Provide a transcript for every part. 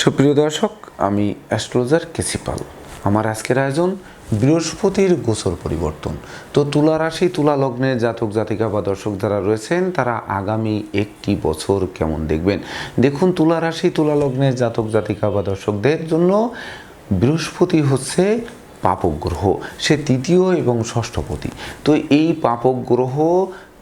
সুপ্রিয় দর্শক, আমি অ্যাস্ট্রোলজার কেসিপাল আমার আজকের আয়োজন বৃহস্পতির গোচর পরিবর্তন। তো তুলা রাশি, তুলা লগ্নে জাতক, জাতিকা বা দর্শক যারা রয়েছেন, তারা আগামী একটি বছর কেমন দেখবেন? দেখুন, তুলা রাশি, তুলা লগ্নে জাতক, জাতিকা বা দর্শকদের জন্য বৃহস্পতি হচ্ছে পাপক গ্রহ। সে তৃতীয় এবং ষষ্ঠপতি তো এই পাপক গ্রহ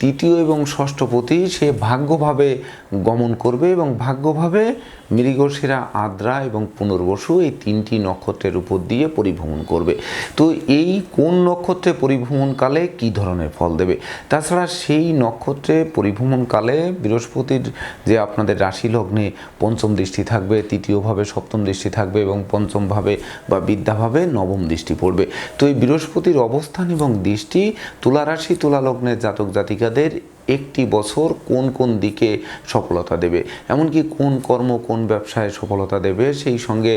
তৃতীয় এবং ষষ্ঠপতি সে ভাগ্যভাবে গমন করবে এবং ভাগ্যভাবে মৃগশিরা, আদ্রা এবং পুনর্বসু এই তিনটি নক্ষত্রের উপর দিয়ে পরিভ্রমণ করবে। তো এই কোন নক্ষত্রে পরিভ্রমণকালে কি ধরনের ফল দেবে? তাছাড়া সেই নক্ষত্রে পরিভ্রমণকালে বৃহস্পতির যে আপনাদের রাশি লগ্নে পঞ্চম দৃষ্টি থাকবে, তৃতীয়ভাবে সপ্তম দৃষ্টি থাকবে এবং পঞ্চমভাবে বা বিদ্যাভাবে নবম দৃষ্টি পড়বে। তো এই বৃহস্পতির অবস্থান এবং দৃষ্টি তুলা রাশি, তুলা লগ্নের জাতক জাতিকাদের একটি বছর কোন কোন দিকে সফলতা দেবে? এমনকি কোন কর্ম, কোন ব্যবসায় সফলতা দেবে? সেই সঙ্গে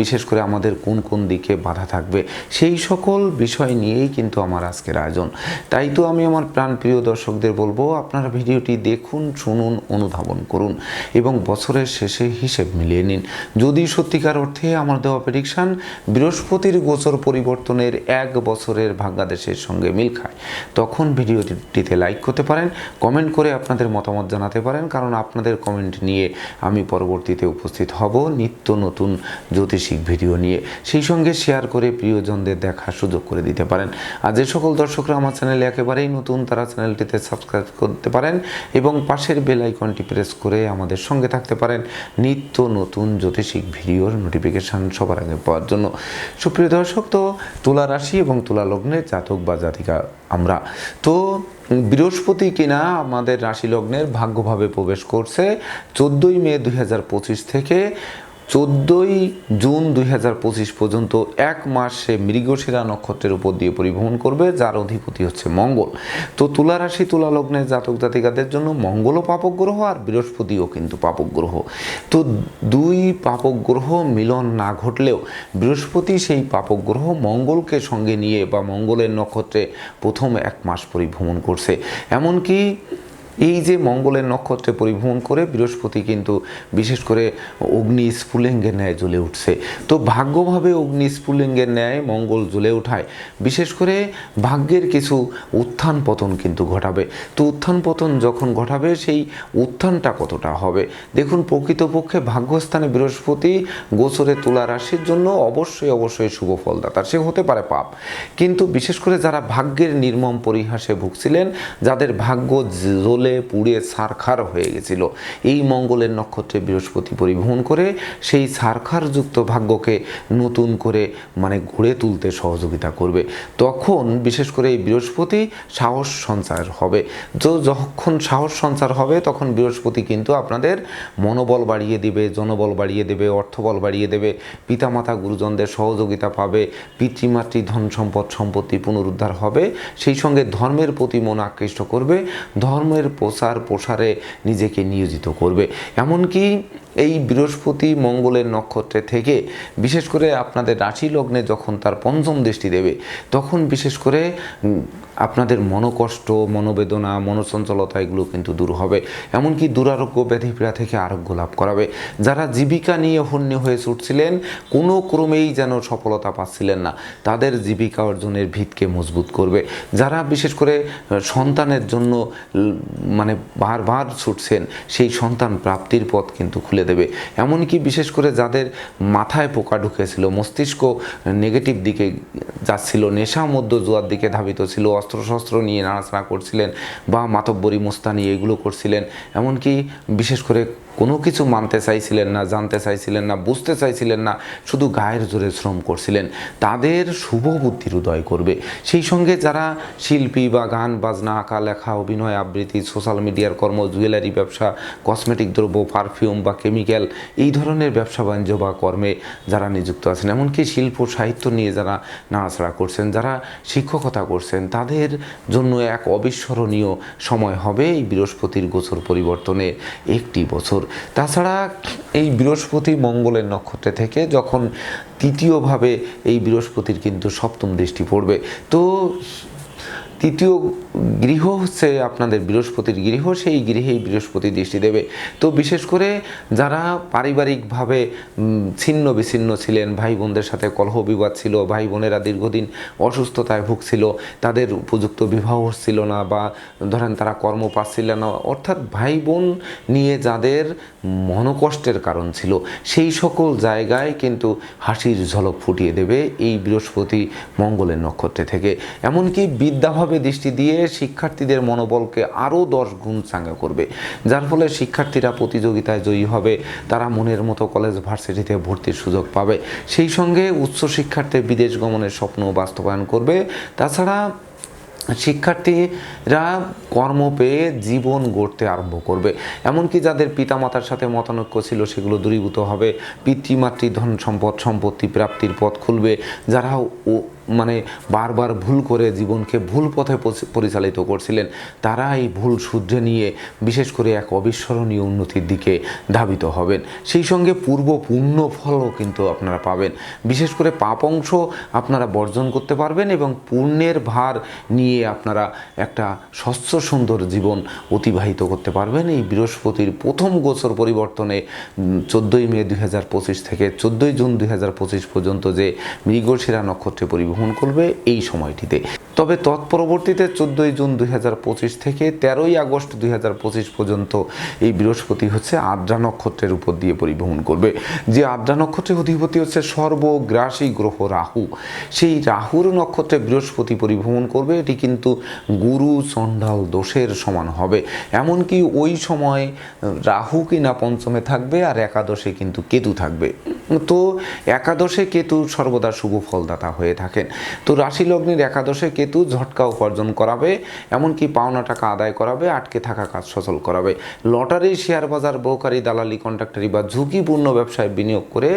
বিশেষ করে আমাদের কোন কোন দিকে বাধা থাকবে? সেই সকল বিষয় নিয়েই কিন্তু আমার আজকের আয়োজন। তাই তো আমি আমার প্রাণ প্রিয় দর্শকদের বলব, আপনারা ভিডিওটি দেখুন, শুনুন, অনুধাবন করুন এবং বছরের শেষে হিসেব মিলিয়ে নিন। যদি সত্যিকার অর্থে আমার দেওয়া প্রেডিকশান বৃহস্পতির গোচর পরিবর্তনের এক বছরের ভাগ্যাদেশের সঙ্গে মিল খায়, তখন ভিডিওটিতে লাইক করতে পারেন কমেন্ট করে আপনাদের মতামত জানাতে পারেন, কারণ আপনাদের কমেন্ট নিয়ে আমি পরবর্তীতে উপস্থিত হব নিত্য নতুন জ্যোতিষিক ভিডিও নিয়ে। সেই সঙ্গে শেয়ার করে প্রিয়জনদের দেখার সুযোগ করে দিতে পারেন। আর যে সকল দর্শকরা আমার চ্যানেলে একেবারেই নতুন, তারা চ্যানেলটিতে সাবস্ক্রাইব করতে পারেন এবং পাশের বেল আইকনটি প্রেস করে আমাদের সঙ্গে থাকতে পারেন নিত্য নতুন জ্যোতিষিক ভিডিওর নোটিফিকেশান সবার আগে পাওয়ার জন্য। সুপ্রিয় দর্শক, তো তুলা রাশি এবং তুলা লগ্নের জাতক বা জাতিকা আমরা। তো বৃহস্পতি কিনা আমাদের রাশি লগ্নের ভাগ্যভাবে প্রবেশ করছে চোদ্দোই মে দু হাজার পঁচিশ থেকে চোদ্দোই জুন দুই হাজার পঁচিশ পর্যন্ত এক মাস মৃগশিরা নক্ষত্রের উপর দিয়ে পরিভ্রমণ করবে, যার অধিপতি হচ্ছে মঙ্গল। তো তুলা রাশি তুলা লগ্নের জাতক জাতিকাদের জন্য মঙ্গলও পাপক গ্রহ আর বৃহস্পতিও কিন্তু পাপক গ্রহ। তো দুই পাপক গ্রহ মিলন না ঘটলেও বৃহস্পতি সেই পাপক গ্রহ মঙ্গলকে সঙ্গে নিয়ে বা মঙ্গলের নক্ষত্রে প্রথম এক মাস পরিভ্রমণ করছে। এমনকি এই যে মঙ্গলের নক্ষত্রে পরিভ্রমণ করে বৃহস্পতি কিন্তু বিশেষ করে অগ্নি স্ফুলিঙ্গের ন্যায় জ্বলে উঠছে। তো ভাগ্যভাবে অগ্নি স্ফুলিঙ্গের ন্যায় মঙ্গল জ্বলে ওঠায়। বিশেষ করে ভাগ্যের কিছু উত্থান পতন কিন্তু ঘটাবে। তো উত্থান পতন যখন ঘটাবে, সেই উত্থানটা কতটা হবে? দেখুন, প্রকৃতপক্ষে ভাগ্যস্থানে বৃহস্পতি গোচরে তুলা রাশির জন্য অবশ্যই অবশ্যই শুভ ফলদাতা। সে হতে পারে পাপ। কিন্তু বিশেষ করে যারা ভাগ্যের নির্মম পরিহাসে ভুগছিলেন, যাদের ভাগ্য জ্বলে পুড়ে সারখার হয়ে গেছিল। এই মঙ্গলের নক্ষত্রে বৃহস্পতি পরিভ্রমণ করে সেই সারখারযুক্ত ভাগ্যকে নতুন করে মানে গড়ে তুলতে সহযোগিতা করবে। তখন বিশেষ করে এই বৃহস্পতি সাহস সঞ্চার হবে। তো যখন সাহস সঞ্চার হবে, তখন বৃহস্পতি কিন্তু আপনাদের মনোবল বাড়িয়ে দিবে, জনবল বাড়িয়ে দেবে, অর্থবল বাড়িয়ে দেবে, পিতামাতা গুরুজনদের সহযোগিতা পাবে, পিতৃমাতৃ ধন সম্পদ সম্পত্তি পুনরুদ্ধার হবে। সেই সঙ্গে ধর্মের প্রতি মন আকৃষ্ট করবে। ধর্মের প্রচার প্রসারে নিজেকে নিয়োজিত করবে। এমনকি এই বৃহস্পতি মঙ্গলের নক্ষত্রে থেকে, বিশেষ করে আপনাদের রাশি লগ্নে যখন তার পঞ্চম দৃষ্টি দেবে, তখন বিশেষ করে আপনাদের মনোকষ্ট, মনোবেদনা মনোচঞ্চলতা এগুলো কিন্তু দূর হবে। এমনকি দুরারোগ্য ব্যাধিপীড়া থেকে আরোগ্য লাভ করাবে। যারা জীবিকা নিয়ে হন্য হয়ে ছুটছিলেন, কোনো ক্রমেই যেন সফলতা পাচ্ছিলেন না। তাদের জীবিকা অর্জনের ভিতকে মজবুত করবে। যারা বিশেষ করে সন্তানের জন্য মানে বারবার ছুটছেন, সেই সন্তান প্রাপ্তির পথ কিন্তু খুলে দেবে। এমনকি বিশেষ করে যাদের মাথায় পোকা ঢুকেছিল, মস্তিষ্ক নেগেটিভ দিকে যাচ্ছিল, নেশা মধ্য জোয়ার দিকে ধাবিত ছিল, অস্ত্রশস্ত্র নিয়ে নাড়াচাড়া করছিলেন বা মাতব্বরী মোস্তানি এগুলো করছিলেন। এমনকি বিশেষ করে কোনো কিছু মানতে চাইছিলেন না, জানতে চাইছিলেন না, বুঝতে চাইছিলেন না, শুধু গায়ের জোরে শ্রম করছিলেন। তাদের শুভ বুদ্ধির উদয় করবে। সেই সঙ্গে যারা শিল্পী বা গান, বাজনা, আঁকা, লেখা, অভিনয়, আবৃত্তি সোশ্যাল মিডিয়ার কর্ম জুয়েলারি ব্যবসা কসমেটিক দ্রব্য পারফিউম বা কেমিক্যাল এই ধরনের ব্যবসা বাণিজ্য বা কর্মে যারা নিযুক্ত আছেন, এমনকি শিল্প, সাহিত্য নিয়ে যারা নাড়াচাড়া করছেন, যারা শিক্ষকতা করছেন, তাদের জন্য এক অবিস্মরণীয় সময় হবে এই বৃহস্পতির গোচর পরিবর্তনে একটি বছর। তাছাড়া এই বৃহস্পতি মঙ্গলের নক্ষত্রে থেকে যখন তৃতীয়ভাবে এই বৃহস্পতির কিন্তু সপ্তম দৃষ্টি পড়বে, তো তৃতীয় গৃহ হচ্ছে আপনাদের বৃহস্পতির গৃহ, সেই গৃহেই বৃহস্পতি দৃষ্টি দেবে। তো বিশেষ করে যারা পারিবারিকভাবে ছিন্ন বিচ্ছিন্ন ছিলেন ভাই বোনদের সাথে কলহ বিবাদ ছিল ভাই বোনেরা দীর্ঘদিন অসুস্থতায় ভুগছিল, তাদের উপযুক্ত বিবাহ হচ্ছিল না বা ধরেন তারা কর্ম পাচ্ছিল না, অর্থাৎ ভাই বোন নিয়ে যাদের মনকষ্টের কারণ ছিল, সেই সকল জায়গায় কিন্তু হাসির ঝলক ফুটিয়ে দেবে এই বৃহস্পতি মঙ্গলের নক্ষত্রে থেকে। এমনকি বিদ্যাভাবে দৃষ্টি দিয়ে শিক্ষার্থীদের মনোবলকে আরও দশ গুণ চাঙ্গা করবে। যার ফলে শিক্ষার্থীরা প্রতিযোগিতায় জয়ী হবে। তারা মনের মতো কলেজ ভার্সিটিতে ভর্তির সুযোগ পাবে। সেই সঙ্গে উচ্চশিক্ষার্থে বিদেশ গমনের স্বপ্ন বাস্তবায়ন করবে। তাছাড়া শিক্ষার্থীরা কর্ম পেয়ে জীবন গড়তে আরম্ভ করবে। এমনকি যাদের পিতামাতার সাথে মতানৈক্য ছিল সেগুলো দূরীভূত হবে। পিতৃমাতৃ ধন সম্পদ, সম্পত্তি প্রাপ্তির পথ খুলবে। যারা মানে বারবার ভুল করে জীবনকে ভুল পথে পরিচালিত করছিলেন, তারা এই ভুল শুধরে নিয়ে বিশেষ করে এক অবিস্মরণীয় উন্নতির দিকে ধাবিত হবেন। সেই সঙ্গে পূর্ব পূর্ণ ফলও কিন্তু আপনারা পাবেন। বিশেষ করে পাপ অংশ আপনারা বর্জন করতে পারবেন এবং পুণ্যের ভার নিয়ে আপনারা একটা স্বচ্ছ সুন্দর জীবন অতিবাহিত করতে পারবেন। এই বৃহস্পতির প্রথম গোচর পরিবর্তনে চোদ্দোই মে দুই হাজার পঁচিশ থেকে চোদ্দোই জুন দুই হাজার পঁচিশ পর্যন্ত যে মৃগশিরা নক্ষত্রে পরিবহন করবে এই সময়টিতে। তবে তৎপরবর্তীতে চোদ্দোই জুন দুই হাজার পঁচিশ থেকে তেরোই আগস্ট দুই হাজার পঁচিশ পর্যন্ত এই বৃহস্পতি হচ্ছে আদ্রা নক্ষত্রের উপর দিয়ে পরিবহন করবে। যে আদ্রা নক্ষত্রের অধিপতি হচ্ছে সর্বগ্রাসী গ্রহ রাহু। সেই রাহুর নক্ষত্রে বৃহস্পতি পরিভ্রমণ করবে, এটি কিন্তু গুরু চণ্ডাল দোষের সমান হবে। এমনকি ওই সময় রাহু কিনা পঞ্চমে থাকবে আর একাদশে কিন্তু কেতু থাকবে। তো একাদশে কেতু সর্বদা শুভ ফলদাতা হয়ে থাকেন। তো রাশি লগ্নের একাদশে কেতু ঝটকা উপার্জন করাবে, এমনকি পাওনা টাকা আদায় করাবে, আটকে থাকা কাজ সচল করাবে। লটারি শেয়ার বাজার ব্রোকারি দালালি কন্ট্রাক্টারি বা ঝুঁকিপূর্ণ ব্যবসায় বিনিয়োগ করে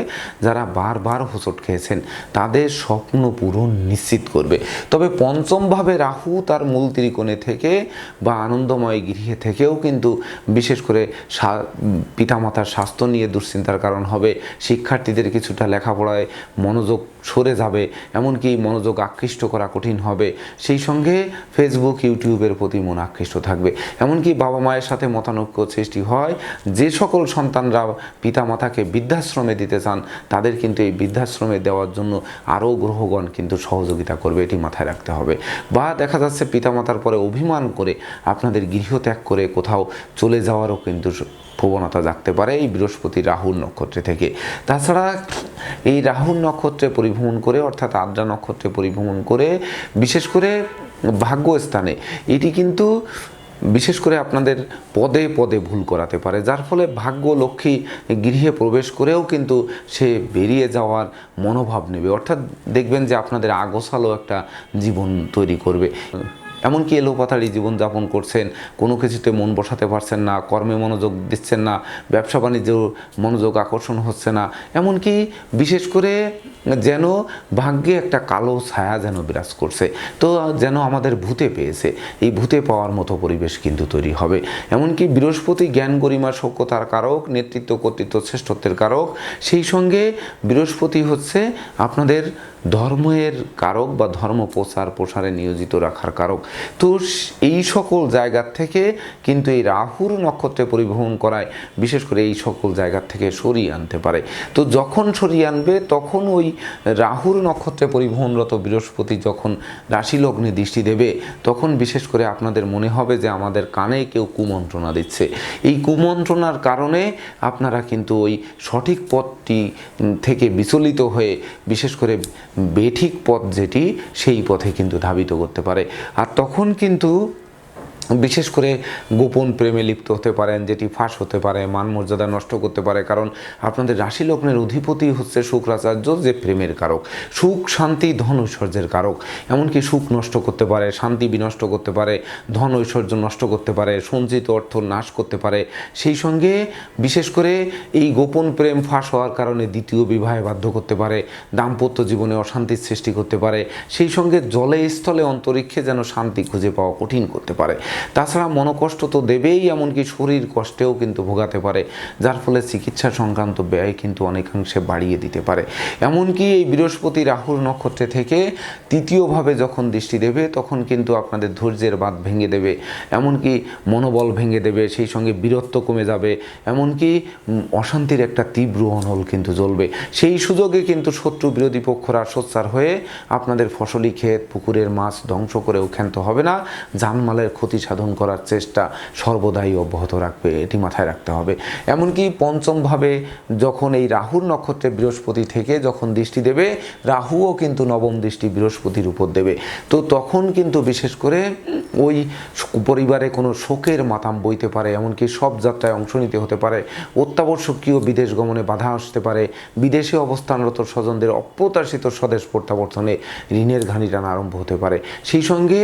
যারা বারবার হোঁচট খেয়েছেন, তাদের স্বপ্ন পূরণ নিশ্চিত করবে। তবে পঞ্চমভাবে রাহু তার মূল ত্রিকোণে থেকে বা আনন্দময় গৃহে থেকেও কিন্তু বিশেষ করে পিতামাতার স্বাস্থ্য নিয়ে দুশ্চিন্তার কারণ হবে। শিক্ষার্থীদের কিছুটা লেখাপড়ায় মনোযোগ সরে যাবে, এমনকি মনোযোগ আকৃষ্ট করা কঠিন হবে। সেই সঙ্গে ফেসবুক ইউটিউবের প্রতি মন আকৃষ্ট থাকবে। এমনকি বাবা মায়ের সাথে মতানৈক্য সৃষ্টি হয়। যে সকল সন্তানরা পিতামাতাকে বৃদ্ধাশ্রমে দিতে চান, তাদের কিন্তু এই বৃদ্ধাশ্রমে দেওয়ার জন্য আরও গ্রহগণ কিন্তু সহযোগিতা করবে, এটি মাথায় রাখতে হবে। বা দেখা যাচ্ছে পিতামাতার পরে অভিমান করে আপনাদের গৃহত্যাগ করে কোথাও চলে যাওয়ারও কিন্তু প্রবণতা জাগতে পারে এই বৃহস্পতি রাহুর নক্ষত্রে থেকে। তাছাড়া এই রাহুর নক্ষত্রে পরিভ্রমণ করে, অর্থাৎ আদ্রা নক্ষত্রে পরিভ্রমণ করে, বিশেষ করে ভাগ্যস্থানে, এটি কিন্তু বিশেষ করে আপনাদের পদে পদে ভুল করাতে পারে। যার ফলে ভাগ্য লক্ষ্মী গৃহে প্রবেশ করেও কিন্তু সে বেরিয়ে যাওয়ার মনোভাব নেবে। অর্থাৎ দেখবেন যে আপনাদের আগোছালো একটা জীবন তৈরি করবে। এমনকি এলোপাতাড়ি জীবনযাপন করছেন, কোনো কিছুতে মন বসাতে পারছেন না, কর্মে মনোযোগ দিচ্ছেন না, ব্যবসা বাণিজ্য মনোযোগ আকর্ষণ হচ্ছে না, এমনকি বিশেষ করে যেন ভাগ্যে একটা কালো ছায়া যেন বিরাজ করছে, তো যেন আমাদের ভূতে পেয়েছে, এই ভূতে পাওয়ার মতো পরিবেশ কিন্তু তৈরি হবে। এমনকি বৃহস্পতি জ্ঞান গরিমা সভ্যতার কারক, নেতৃত্ব কর্তৃত্ব শ্রেষ্ঠত্বের কারক, সেই সঙ্গে বৃহস্পতি হচ্ছে আপনাদের ধর্মের কারক বা ধর্ম প্রচার প্রসারে নিয়োজিত রাখার কারক। তো এই সকল জায়গার থেকে কিন্তু এই রাহুর নক্ষত্রে পরিবহন করায় বিশেষ করে এই সকল জায়গার থেকে সরিয়ে আনতে পারে। তো যখন সরিয়ে আনবে, তখন ওই রাহুর নক্ষত্রে পরিবহনরত বৃহস্পতি যখন রাশি লগ্নে দৃষ্টি দেবে, তখন বিশেষ করে আপনাদের মনে হবে যে আমাদের কানে কেউ কুমন্ত্রণা দিচ্ছে। এই কুমন্ত্রণার কারণে আপনারা কিন্তু ওই সঠিক পথটি থেকে বিচলিত হয়ে বিশেষ করে বেঠিক পথ যেটি সেই পথে কিন্তু ধাবিত করতে পারে। আর তখন কিন্তু বিশেষ করে গোপন প্রেমে লিপ্ত হতে পারেন, যেটি ফাঁস হতে পারে, মান মর্যাদা নষ্ট করতে পারে, কারণ আপনাদের রাশি লগ্নের অধিপতি হচ্ছে শুক্রাচার্য, যে প্রেমের কারক। সুখ, শান্তি, ধন ঐশ্বর্যের কারক। এমনকি সুখ নষ্ট করতে পারে, শান্তি বিনষ্ট করতে পারে, ধন ঐশ্বর্য নষ্ট করতে পারে, সঞ্চিত অর্থ নাশ করতে পারে। সেই সঙ্গে বিশেষ করে এই গোপন প্রেম ফাঁস হওয়ার কারণে দ্বিতীয় বিবাহে বাধ্য করতে পারে, দাম্পত্য জীবনে অশান্তির সৃষ্টি করতে পারে। সেই সঙ্গে জলে স্থলে অন্তরিক্ষে যেন শান্তি খুঁজে পাওয়া কঠিন করতে পারে। তাছাড়া মনোকষ্ট তো দেবেই, এমনকি শরীর কষ্টেও কিন্তু ভোগাতে পারে, যার ফলে চিকিৎসা সংক্রান্ত ব্যয় কিন্তু অনেকাংশে বাড়িয়ে দিতে পারে। এমনকি এই বৃহস্পতি রাহুর নক্ষত্রে থেকে তৃতীয়ভাবে যখন দৃষ্টি দেবে, তখন কিন্তু আপনাদের ধৈর্যের বাঁধ ভেঙে দেবে, এমনকি মনোবল ভেঙে দেবে, সেই সঙ্গে বীরত্ব কমে যাবে, এমনকি অশান্তির একটা তীব্র অনল কিন্তু জ্বলবে। সেই সুযোগে কিন্তু শত্রু বিরোধী পক্ষরা সোচ্চার হয়ে আপনাদের ফসলি ক্ষেত, পুকুরের মাছ ধ্বংস করেও ক্ষান্ত হবে না, জানমালের ক্ষতি সাধন করার চেষ্টা সর্বদাই অব্যাহত রাখবে, এটি মাথায় রাখতে হবে। এমনকি পঞ্চমভাবে যখন এই রাহুর নক্ষত্রে বৃহস্পতি থেকে যখন দৃষ্টি দেবে, রাহুও কিন্তু নবম দৃষ্টি বৃহস্পতির উপর দেবে। তো তখন কিন্তু বিশেষ করে ওই পরিবারে কোনো শোকের মাতাম বইতে পারে, এমনকি সব যাত্রায় অংশ নিতে হতে পারে। অত্যাবশ্যকীয় বিদেশ গমনে বাধা আসতে পারে। বিদেশে অবস্থানরত স্বজনদের অপ্রত্যাশিত স্বদেশ প্রত্যাবর্তনে ঋণের ঘানি টানা আরম্ভ হতে পারে। সেই সঙ্গে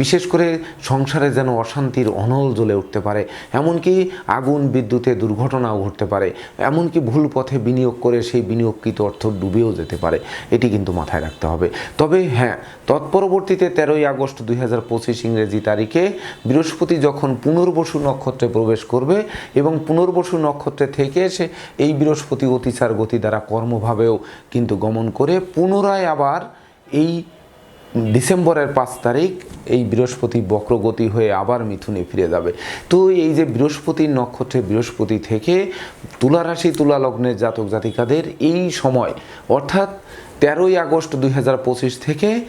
বিশেষ করে সংসারে যেন অশান্তির অনল জ্বলে উঠতে পারে। এমনকি আগুন, বিদ্যুতে দুর্ঘটনাও ঘটতে পারে। এমনকি ভুল পথে বিনিয়োগ করে সেই বিনিয়োগকৃত অর্থ ডুবেও যেতে পারে। এটি কিন্তু মাথায় রাখতে হবে। তবে হ্যাঁ তৎপরবর্তীতে তেরোই আগস্ট দুই হাজার পঁচিশ ইংরেজি তারিখে বৃহস্পতি যখন পুনর্বসু নক্ষত্রে প্রবেশ করবে এবং পুনর্বসু নক্ষত্রে থেকে সে এই বৃহস্পতি অতিচার গতি দ্বারা কর্মভাবেও কিন্তু গমন করে পুনরায় আবার এই ডিসেম্বরের পাঁচ তারিখ এই বৃহস্পতি বক্রগতি হয়ে আবার মিথুনে ফিরে যাবে। তো এই যে বৃহস্পতির নক্ষত্রে বৃহস্পতি থেকে তুলারাশি তুলা লগ্নের জাতক জাতিকাদের এই সময়, অর্থাৎ তেরোই আগস্ট দুই হাজার পঁচিশ থেকে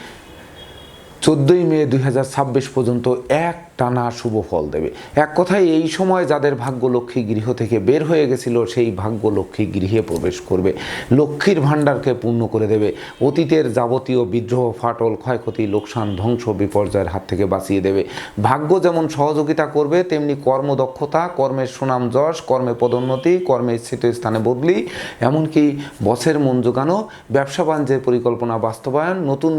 চোদ্দোই মে দু হাজার ছাব্বিশ পর্যন্ত এক টানা শুভ ফল দেবে। এক কথায়, এই সময় যাদের ভাগ্য লক্ষ্মী গৃহ থেকে বের হয়ে গেছিল, সেই ভাগ্য লক্ষ্মী গৃহে প্রবেশ করবে। লক্ষ্মীর ভাণ্ডারকে পূর্ণ করে দেবে। অতীতের যাবতীয় বিদ্রোহ, ফাটল, ক্ষয়ক্ষতি, লোকসান, ধ্বংস, বিপর্যয়ের হাত থেকে বাঁচিয়ে দেবে। ভাগ্য যেমন সহযোগিতা করবে, তেমনি কর্মদক্ষতা কর্মের সুনাম যশ, কর্মে পদোন্নতি, কর্মে স্থিত স্থানে বদলি, এমনকি বসের মন জোগানো, ব্যবসা বাণিজ্যের পরিকল্পনা বাস্তবায়ন, নতুন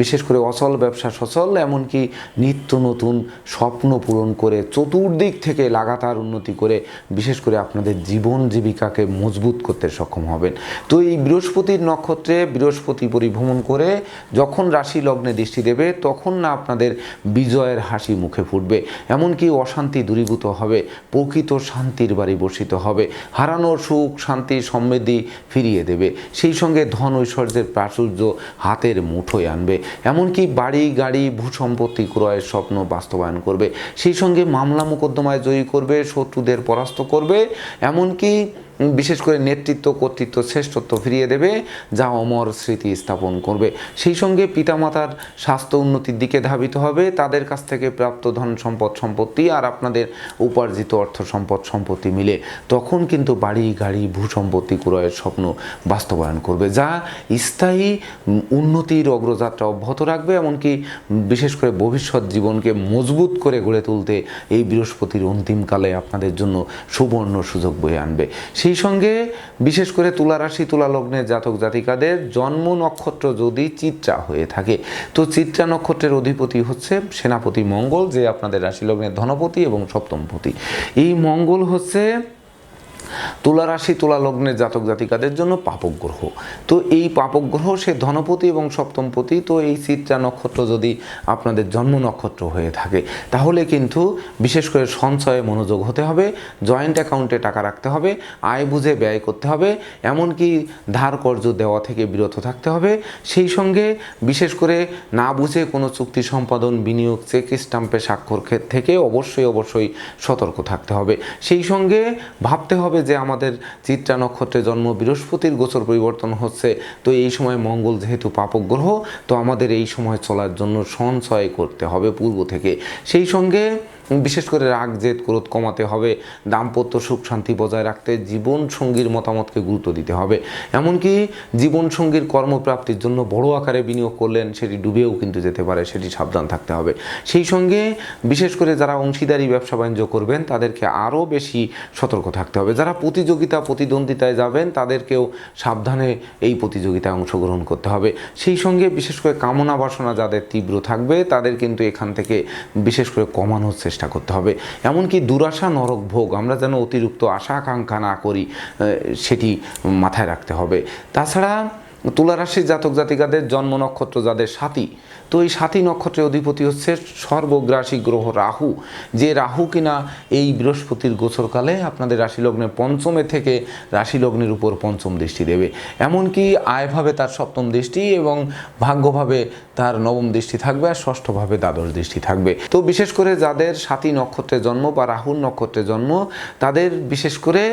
বিশেষ করে অচল, ব্যবসা সচল, এমনকি নিত্য নতুন স্বপ্ন পূরণ করে চতুর্দিক থেকে লাগাতার উন্নতি করে, বিশেষ করে আপনাদের জীবন জীবিকাকে মজবুত করতে সক্ষম হবেন। তো এই বৃহস্পতির নক্ষত্রে বৃহস্পতি পরিভ্রমণ করে যখন রাশি লগ্নে দৃষ্টি দেবে, তখন না আপনাদের বিজয়ের হাসি মুখে ফুটবে। এমনকি অশান্তি দূরীভূত হবে, প্রকৃত শান্তির বাড়ি বর্ষিত হবে, হারানো সুখ, শান্তি, সমৃদ্ধি ফিরিয়ে দেবে। সেই সঙ্গে ধন ঐশ্বর্যের প্রাচুর্য হাতের মুঠোয় আনবে। এমনকি বাড়ি, গাড়ি, ভূসম্পত্তি ক্রয়ের স্বপ্ন বাস্তবায়ন করবে। সেই সঙ্গে মামলা মোকদ্দমায় জয়ী করবে শত্রুদের পরাস্ত করবে। এমনকি বিশেষ করে নেতৃত্ব, কর্তৃত্ব, শ্রেষ্ঠত্ব ফিরিয়ে দেবে যা অমর স্মৃতি স্থাপন করবে। সেই সঙ্গে পিতামাতার স্বাস্থ্য উন্নতির দিকে ধাবিত হবে। তাদের কাছ থেকে প্রাপ্ত ধন সম্পদ সম্পত্তি আর আপনাদের উপার্জিত অর্থ সম্পদ সম্পত্তি মিলে তখন কিন্তু বাড়ি, গাড়ি ভূসম্পত্তি ক্রয়ের স্বপ্ন বাস্তবায়ন করবে, যা স্থায়ী উন্নতির অগ্রযাত্রা অব্যাহত রাখবে। এমনকি বিশেষ করে ভবিষ্যৎ জীবনকে মজবুত করে গড়ে তুলতে এই বৃহস্পতির অন্তিমকালে আপনাদের জন্য সুবর্ণ সুযোগ বয়ে আনবে। সেই সঙ্গে বিশেষ করে তুলা রাশি, তুলা লগ্নের জাতক জাতিকাদের জন্ম নক্ষত্র যদি চিত্রা হয়ে থাকে, তো চিত্রা নক্ষত্রের অধিপতি হচ্ছে সেনাপতি মঙ্গল, যে আপনাদের রাশি লগ্নের ধনপতি এবং সপ্তমপতি। এই মঙ্গল হচ্ছে তুলা রাশি তুলা লগ্নের জাতক জাতিকাদের জন্য পাপক গ্রহ তো এই পাপক গ্রহ সে ধনপতি এবং সপ্তমপতি, তো এই চিত্রা নক্ষত্র যদি আপনাদের জন্ম নক্ষত্র হয়ে থাকে, তাহলে কিন্তু বিশেষ করে সঞ্চয়ে মনোযোগ হতে হবে, জয়েন্ট অ্যাকাউন্টে টাকা রাখতে হবে, আয় বুঝে ব্যয় করতে হবে, এমনকি ধার কর্জ দেওয়া থেকে বিরত থাকতে হবে। সেই সঙ্গে বিশেষ করে না বুঝে কোনো চুক্তি সম্পাদন, বিনিয়োগ, চেক স্টাম্পে স্বাক্ষর থেকে অবশ্যই অবশ্যই সতর্ক থাকতে হবে। সেই সঙ্গে ভাবতে হবে যে আমাদের চিত্রা নক্ষত্রে জন্ম, বৃহস্পতির গোচর পরিবর্তন হচ্ছে, তো এই সময় মঙ্গল যেহেতু পাপক গ্রহ তো আমাদের এই সময় চলার জন্য সঞ্চয় করতে হবে পূর্ব থেকে। সেই সঙ্গে বিশেষ করে রাগ, জেদ, ক্রোধ কমাতে হবে। দাম্পত্য সুখ, শান্তি বজায় রাখতে জীবন সঙ্গীর মতামতকে গুরুত্ব দিতে হবে। এমনকি জীবন সঙ্গীর কর্মপ্রাপ্তির জন্য বড় আকারে বিনিয়োগ করলেন, সেটি ডুবেও কিন্তু যেতে পারে, সেটি সাবধান থাকতে হবে। সেই সঙ্গে বিশেষ করে যারা অংশীদারি, ব্যবসা বাণিজ্য করবেন, তাদেরকে আরও বেশি সতর্ক থাকতে হবে। যারা প্রতিযোগিতা, প্রতিদ্বন্দ্বিতায় যাবেন, তাদেরকেও সাবধানে এই প্রতিযোগিতায় অংশগ্রহণ করতে হবে। সেই সঙ্গে বিশেষ করে কামনা বাসনা যাদের তীব্র থাকবে, তাদের কিন্তু এখান থেকে বিশেষ করে কমানোর চেষ্টা করতে হবে। এমনকি দুরাশা নরক ভোগ আমরা যেন অতিরিক্ত আশা আকাঙ্ক্ষা না করি সেটি মাথায় রাখতে হবে। তাছাড়া তুলা রাশির জাতক জাতিকাদের জন্ম নক্ষত্র যাদের সাথী, তো এই সাথী নক্ষত্রের অধিপতি হচ্ছে সর্বগ্রাসী গ্রহ রাহু। যে রাহু কিনা এই বৃহস্পতির গোচরকালে আপনাদের রাশি লগ্নের পঞ্চমে থেকে রাশি লগ্নের উপর পঞ্চম দৃষ্টি দেবে। এমনকি আয়ভাবে তার সপ্তম দৃষ্টি এবং ভাগ্যভাবে তার নবম দৃষ্টি থাকবে আর ষষ্ঠভাবে দ্বাদশ দৃষ্টি থাকবে। তো বিশেষ করে যাদের সাতী নক্ষত্রে জন্ম বা রাহুর নক্ষত্রে জন্ম, তাদের বিশেষ করে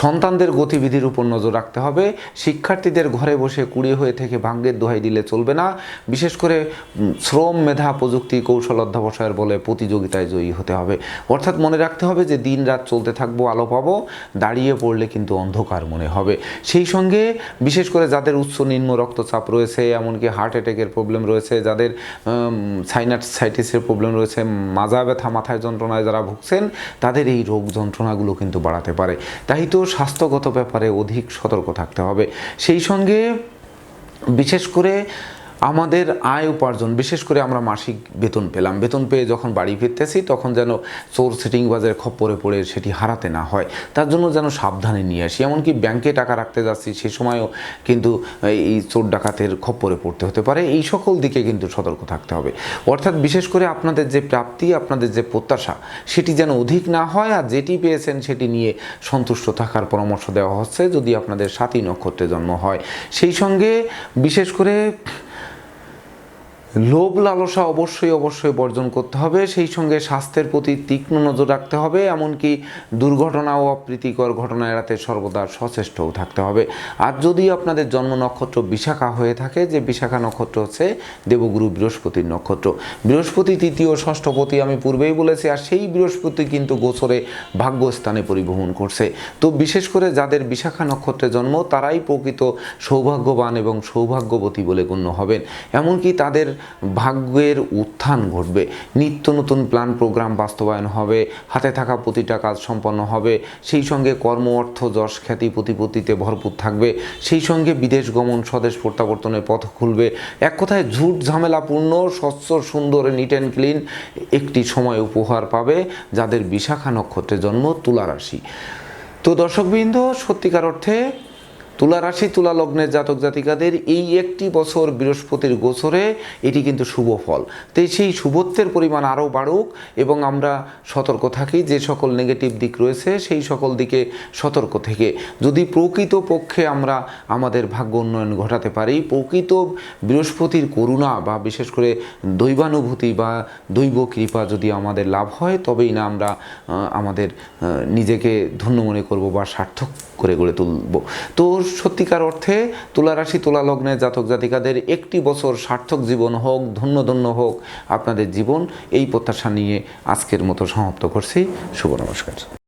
সন্তানদের গতিবিধির উপর নজর রাখতে হবে। শিক্ষার্থীদের ঘরে বসে কুড়িয়ে হয়ে থেকে ভাঙ্গের দোহাই দিলে চলবে না। বিশেষ করে শ্রম মেধা প্রযুক্তি কৌশল অধ্যাবসায়ের বলে প্রতিযোগিতায় জয়ী হতে হবে। অর্থাৎ মনে রাখতে হবে যে দিন রাত চলতে থাকব, আলো পাবো, দাঁড়িয়ে পড়লে কিন্তু অন্ধকার মনে হবে। সেই সঙ্গে বিশেষ করে যাদের উচ্চ নিম্ন রক্তচাপ রয়েছে, এমনকি হার্ট অ্যাটাকের প্রবলেম রয়েছে, যাদের সাইনাসাইটিসের প্রবলেম রয়েছে মাজা ব্যথা মাথায় যন্ত্রণায় যারা ভুগছেন, তাদের এই রোগ যন্ত্রণাগুলো কিন্তু বাড়াতে পারে। তাই তো স্বাস্থ্যগত ব্যাপারে অধিক সতর্ক থাকতে হবে। সেই সঙ্গে বিশেষ করে আমাদের আয় উপার্জন, বিশেষ করে আমরা মাসিক বেতন পেলাম। বেতন পেয়ে যখন বাড়ি ফিরতেছি, তখন যেন চোর সেটিং বাজারে খপ্পরে পড়ে সেটি হারাতে না হয়। তার জন্য যেন সাবধানে নিয়ে আসি। এমনকি ব্যাংকে টাকা রাখতে যাচ্ছি, সে সময়ও কিন্তু এই চোর ডাকাতের খপ্পরে পড়তে হতে পারে। এই সকল দিকে কিন্তু সতর্ক থাকতে হবে। অর্থাৎ বিশেষ করে আপনাদের যে প্রাপ্তি, আপনাদের যে প্রত্যাশা, সেটি যেন অধিক না হয় আর যেটি পেয়েছেন সেটি নিয়ে সন্তুষ্ট থাকার পরামর্শ দেওয়া হচ্ছে যদি আপনাদের সাতই নক্ষত্রে জন্ম হয়। সেই সঙ্গে বিশেষ করে লোভ লালসা অবশ্যই অবশ্যই বর্জন করতে হবে। সেই সঙ্গে স্বাস্থ্যের প্রতি তীক্ষ্ণ নজর রাখতে হবে, এমনকি দুর্ঘটনা ও অপ্রীতিকর ঘটনা এড়াতে সর্বদা সচেষ্টও থাকতে হবে। আর যদি আপনাদের জন্ম নক্ষত্র বিশাখা হয়ে থাকে, যে বিশাখা নক্ষত্র হচ্ছে দেবগুরু বৃহস্পতির নক্ষত্র। বৃহস্পতি তৃতীয় ষষ্ঠপতি আমি পূর্বেই বলেছি, আর সেই বৃহস্পতি কিন্তু গোচরে ভাগ্যস্থানে পরিবহন করছে। তো বিশেষ করে যাদের বিশাখা নক্ষত্রে জন্ম, তারাই প্রকৃত সৌভাগ্যবান এবং সৌভাগ্যবতী বলে গণ্য হবেন। এমনকি তাদের ভাগ্যের উত্থান ঘটবে। নিত্য নতুন প্ল্যান প্রোগ্রাম বাস্তবায়ন হবে, হাতে থাকা প্রতিটা কাজ সম্পন্ন হবে, সেই সঙ্গে কর্ম, অর্থ, যশ, খ্যাতি, প্রতিপত্তিতে ভরপুর থাকবে, সেই সঙ্গে বিদেশ গমন, স্বদেশ প্রত্যাবর্তনের পথ খুলবে। এক কথায় ঝুট ঝামেলাপূর্ণ, স্বচ্ছ, সুন্দর নিট অ্যান্ড ক্লিন একটি সময় উপহার পাবে যাদের বিশাখা নক্ষত্রে জন্ম তুলা রাশি। তো দর্শকবৃন্দ, সত্যিকার অর্থে তুলা রাশি, তুলা লগ্নের জাতক জাতিকাদের এই একটি বছর বৃহস্পতির গোচরে এটি কিন্তু শুভ ফল। তো সেই শুভত্বের পরিমাণ আরও বাড়ুক এবং আমরা সতর্ক থাকি, যে সকল নেগেটিভ দিক রয়েছে সেই সকল দিকে সতর্ক থেকে। যদি প্রকৃত পক্ষে আমরা আমাদের ভাগ্য উন্নয়ন ঘটাতে পারি, প্রকৃত বৃহস্পতির করুণা বা বিশেষ করে দৈবানুভূতি বা দৈব কৃপা যদি আমাদের লাভ হয়, তবেই না আমরা আমাদের নিজেকে ধন্য মনে করব বা সার্থক করে গড়ে তুলব। তো সত্যিকার অর্থে তুলা রাশি তুলা লগ্নে জাতক জাতিকাদের একটি বছর সার্থক জীবন হোক, ধন্য ধন্য হোক, আপনাদের জীবন এই প্রত্যাশা নিয়ে আজকের মতো সমাপ্ত করছি। শুভ নমস্কার।